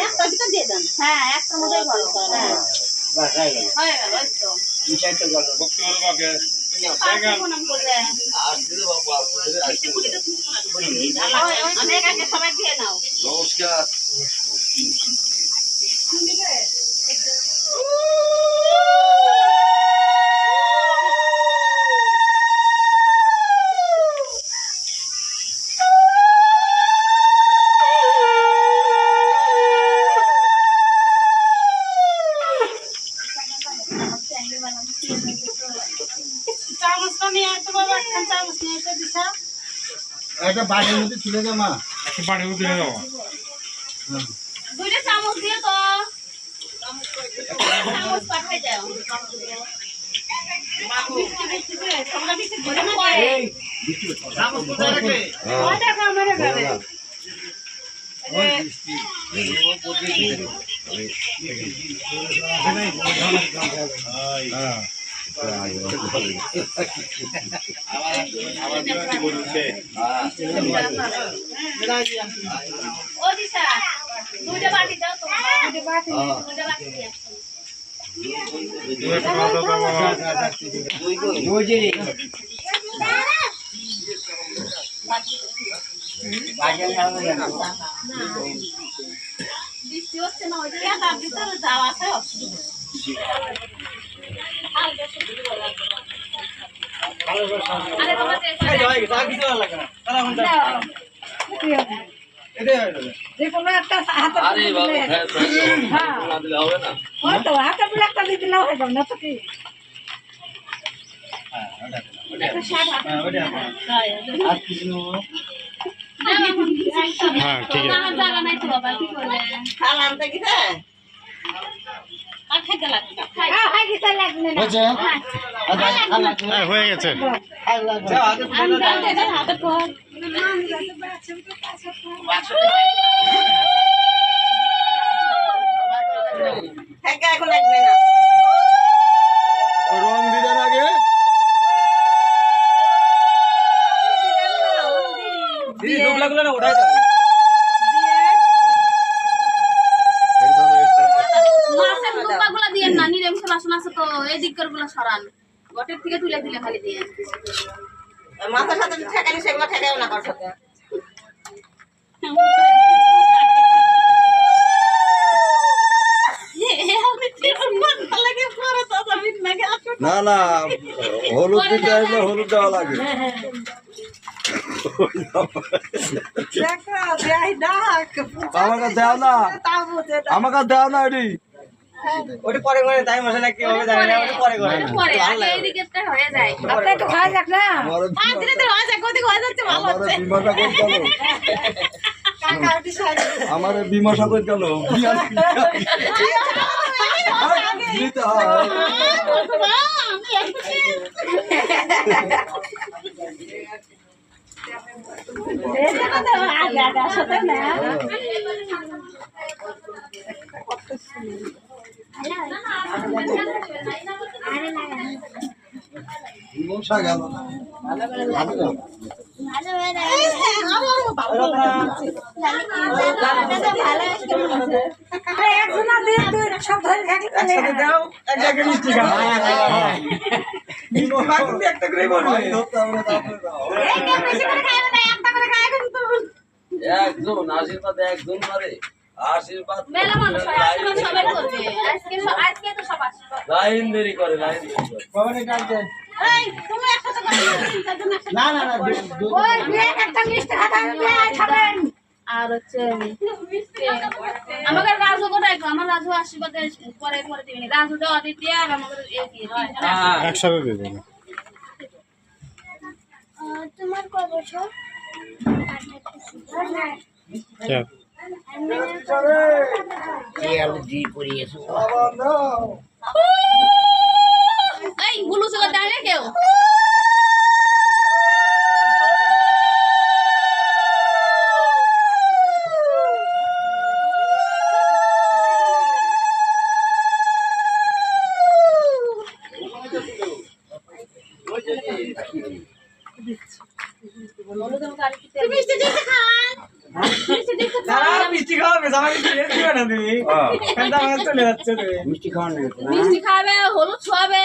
একটা ভিতর দিয়ে দেন। হ্যাঁ একটা মতোই করো হ্যাঁ। হয়ে গেল। ওই তো। দুই চামচটা নিয়ে আসতে বাবা একটা চামচ নিয়ে এসে দিছা একটা বাড়ির মধ্যে তুলে দে মা দুইটা চামচ দিয়ে তো। চামচ পাঠাই দাও। না দেয়? ওই দেখো আমার ঘরে। ও দিশা, দুইটা বাটি দাও তো, দুইটা বাটি, দুইটা বাটি দিয়ে আসো। ওই যে বাজার যাওয়া হচ্ছে না, ওই যে ভিতরে যাওয়া আছে, অসুবিধা হ্যাঁ হয়ে হয়। আর কিছু নেব হ্যাঁ ঠিক আছে খাল আনতে গেছে এখন লাগবে না। খাই। হ্যাঁ হয় কিছু লাগবে না হয়েছে হ্যাঁ হয়ে গেছে আমি জানতে এটা হাতে কর রং দিলেন আগে মাছের ডুবাগুলো দিয়ে না নিরামিষ বাসন আছে তো এই দিককারগুলো সরান তুলে দিলে খালি দিয়ে মাথার সাথে ঠেকানি সেগুলো ঠেকাও না কার সাথে। না না হলুদ দিতে আসলে হলুদ দেওয়া লাগে। আমাকে দেও না। আমাকে দেও না এটি ওটা পরে করে তাই মশলা কি হবে জানি না ওটা পরে করে। পরে আগে এই দিকেরটা হয়ে যায়। আপনি একটু খাওয়া যাক না? আমার পাঁচ দিনে তো হয়ে যায় কোথায় হয়ে যাচ্ছে ভালো আমার হচ্ছে। বিমাটা করতে গেল। আমার বিমা সাগর গেল। দিতে হয়। আগে না গেল আর জায়গায় একটা করে বলবে একজন আশীর্বাদ একজন মারে। আশীর্বাদ লাইন দেরি করে। লাইন দেরি করে না না না ওই একটা মিষ্টি খাবেন। আর হচ্ছে আমাকে রাজু কোথায় আমার রাজু আশীর্বাদে পরে পরে দিবেন রাজু তো অদিতি আর আমাদের এ একসাথে দিয়ে তোমার কয় বছর? জি পড়িয়েছো চলে দেয় না কেউ মিষ্টি দিতে খান মিষ্টি দিতে খাওয়াবে জামাই দিবে না তুমি? হ্যাঁ। চলে যাচ্ছে মিষ্টি না? মিষ্টি খাবে হলুদ ছোয়াবে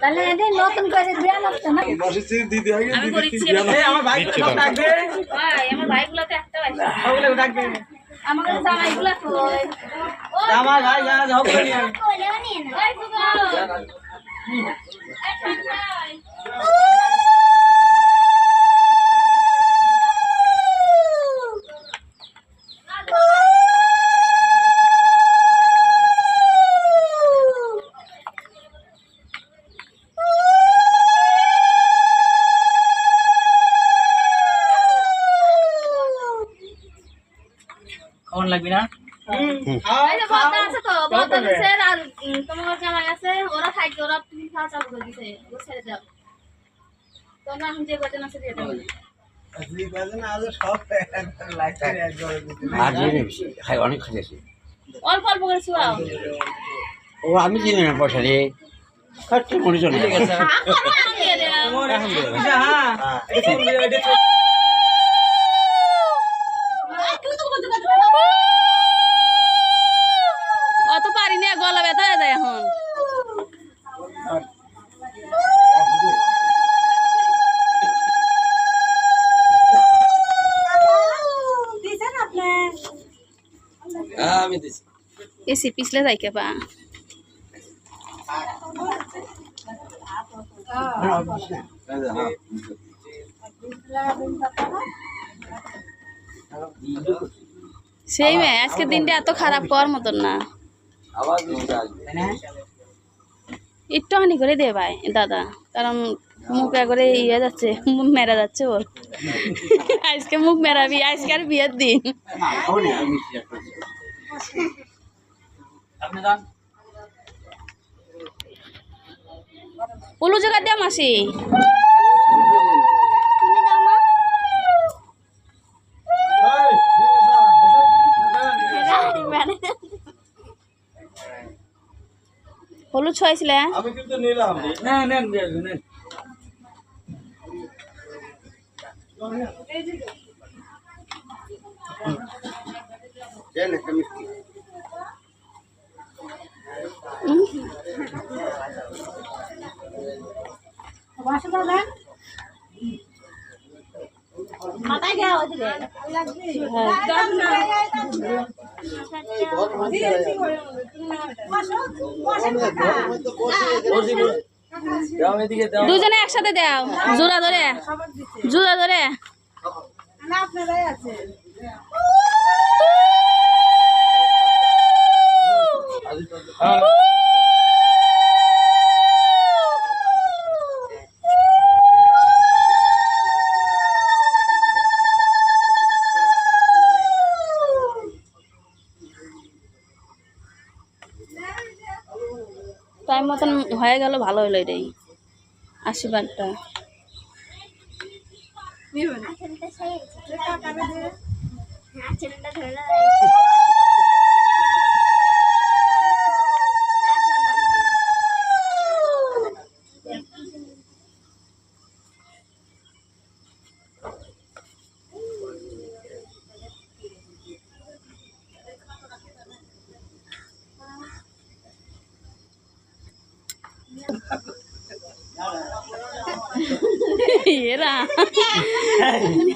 তাহলে এটাই নতুন করে বিয়া লাগছে না? চেয়ে দিদি আগে, আমি দিদি আমার ভাই সব ডাকবে ভাই আমার ভাইগুলো তো একটা ভাই। ওগুলো ডাকবে আমার কাছে জামাইগুলো তো জামাই ভাই যা যাও করে নিয়ে আয়। ওই সুগো এই ঠান্ডায়। কেমন লাগবে না এই যে বদ্দা আছে তো বদ্দা দিছে আর উম, তোমার জামাই আছে ওরা থাকবে ওরা তুমি খাওয়া চালু করে দিছে ও ছেড়ে দাও তোমরা এখন যে কজন আছে দিয়ে দাও আর জেনে বেশি, খাই অনেক খাইতেছি। অল্প অল্প করে শুয়াও ও আমি চিনি না পয়সা রে খরচ মনে চলে দিয়ে এসি পিছলে যাই কে পা হ্যাঁ সেই মেয়ে আজকের দিনটা এত খারাপ করার মতন না একটু হানি করে দে ভাই দাদা কারণ মুখ করে ইয়ে যাচ্ছে মুখ মেরা যাচ্ছে ওর আজকে মুখ মেরাবি আজকে আর বিয়ের দিন খাওনি আমি মিষ্টি একটা দিছি। আপনি যান উলু জায়গা দিয়া মাসি। হলুদ ছয়াইছিলে আমি কিন্তু নিলাম। না নেন নেন নেন। একটা মিষ্টি বাসা দেন মাথায় দেওয়া ওদিকে দাও এদিকে দাও দুজনে একসাথে দাও। জোড়া ধরে। জোড়া ধরে। আছে টাইম মতন হয়ে গেল ভালো হলো এটাই। আশীর্বাদটা। 了